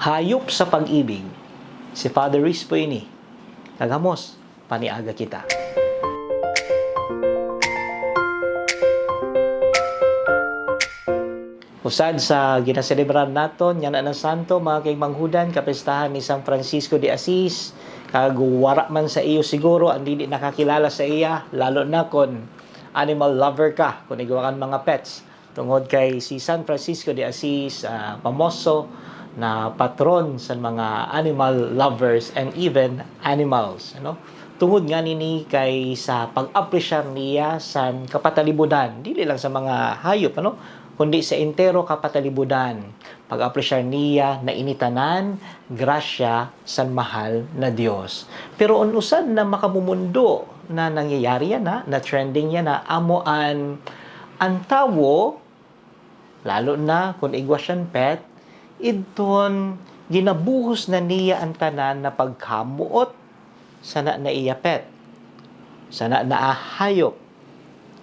hayop sa pag-ibig. Si Father Riz po ini. Kagamos, paniaga kita. Usad sa ginaselebrar naton yan na santo mga kay manghudan kapestahan ni San Francisco de Assis kag wara man sa iyo siguro ang dili nakakilala sa iya lalo na kon animal lover ka kung igawakan mga pets tungod kay si San Francisco de Assis ah, pamoso na patron sa mga animal lovers and even animals ano? Tungod nga nini kay sa pag-apresyar niya sa kapatalibudan. Dili lang sa mga hayop ano? Kundi sa entero kapatalibudan. Pag-apresyar niya na initanan grasya sa mahal na Dios pero unusad na makamumundo na nangyayari yan na, na trending yan na amo an ang tawo lalo na kung igwasyan pet idton ginabuhos na niya ang tanan na pagkamuot. Sana na iya pet sana na ahayop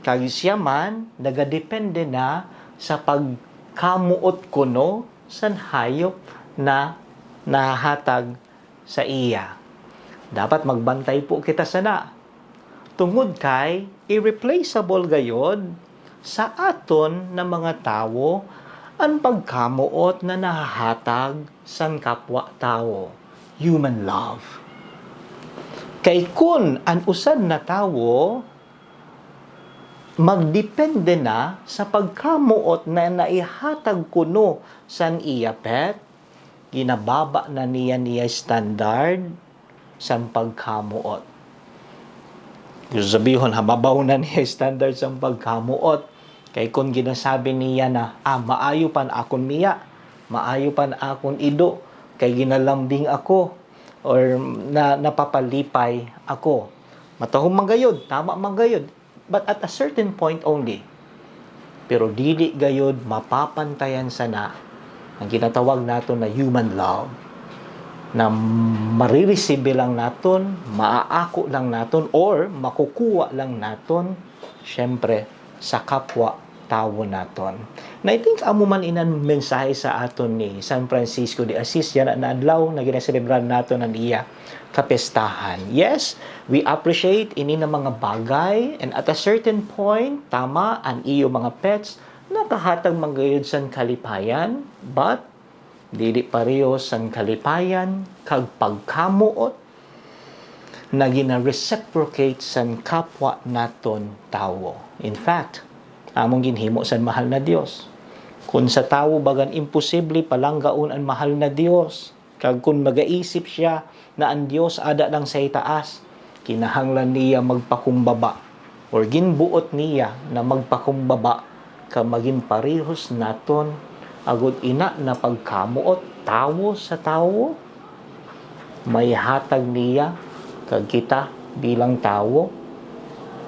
kag siya man nagadepende na sa pagkamuot kuno san hayop na nahatag sa iya. Dapat magbantay po kita sana. Tungod kay irreplaceable gayod sa aton na mga tawo ang pagkamuot na nahahatag san kapwa tao? Human love. Kay kun an usad na tawo magdepende na sa pagkamuot na naihatag kuno san iya pet? Ginababa na niya niya standard san pagkamuot. Gusto sabihin hababaw na niya standard san pagkamuot kay kung ginasabi niya na ah maayo pan akon miya. Maayo pan akon ido. Kay ginalambing ako or na napapalipay ako. Matahong magayod tama magayod but at a certain point only. Pero dili gayod mapapantayan sana ang ginatawag naton na human love. Na marireceive lang naton, maaako lang naton or makukuha lang naton syempre sa kapwa tawo naton. Na I think amo man inan mensahe sa aton ni San Francisco de Assis yan na adlaw na ginaselebrar naton ang iya kapestahan. Yes, we appreciate ini na mga bagay and at a certain point, tama ang iyo mga pets nakahatag manggayod san kalipayan but dili pareho san kalipayan kag pagkamuot na gina-reciprocate san kapwa naton tawo. In fact, among ginhimo sa mahal na Dios. Kung sa tawo bagan imposible palanggaon ang mahal na Dios, kag kung magaisip siya na ang Dios ada lang sa itaas, kinahanglan niya magpakumbaba or ginbuot niya na magpakumbaba ka maging parehos naton. Agud ina na pagkamuot tawo sa tawo may hatag niya kag kita bilang tawo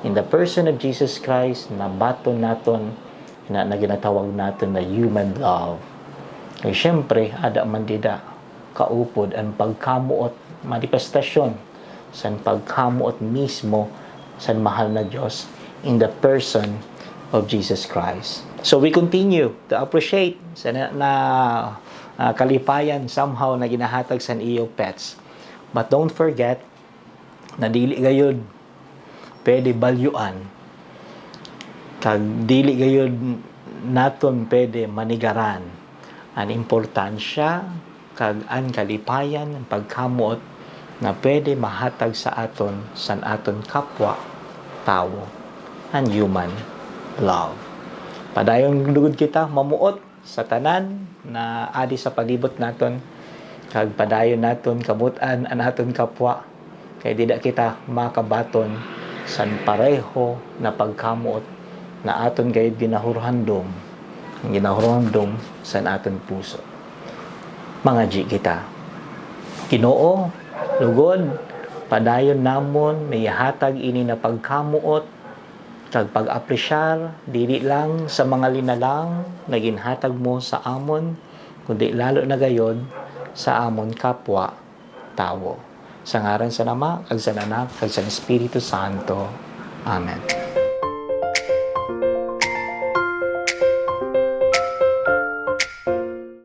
in the person of Jesus Christ na bato naton na, na ginatawag naton na human love. Kaya syempre, ada man dida kaupod ang pagkamuot, manifestasyon sa pagkamuot mismo sa mahal na Diyos in the person of Jesus Christ. So we continue to appreciate sa na, na ah, kalipayan somehow na ginahatag sa iyo pets. But don't forget na dili gayud pwede balyuan. Kag dili gayud naton pwede manigaran. Ang importansya kag ang kalipayan ang pagkamot na pwede mahatag sa aton sa aton kapwa tawo ang human love. Padayon lugod kita mamuot sa tanan na adi sa palibot naton kag padayon naton kabutan ang aton kapwa. Kay dida kita makabaton san pareho na pagkamuot na aton gayud ginahurhandom ang ginahurhandom sa aton puso. Mga G kita Ginoo lugod padayon namon may hatag ini na pagkamuot kag pag-apresyar dili lang sa mga linalang na ginhatag mo sa amon kundi lalo na gayod sa amon kapwa tawo sa ngaran sa Nama, kag sa Anak, kag sa Espiritu Santo. Amen.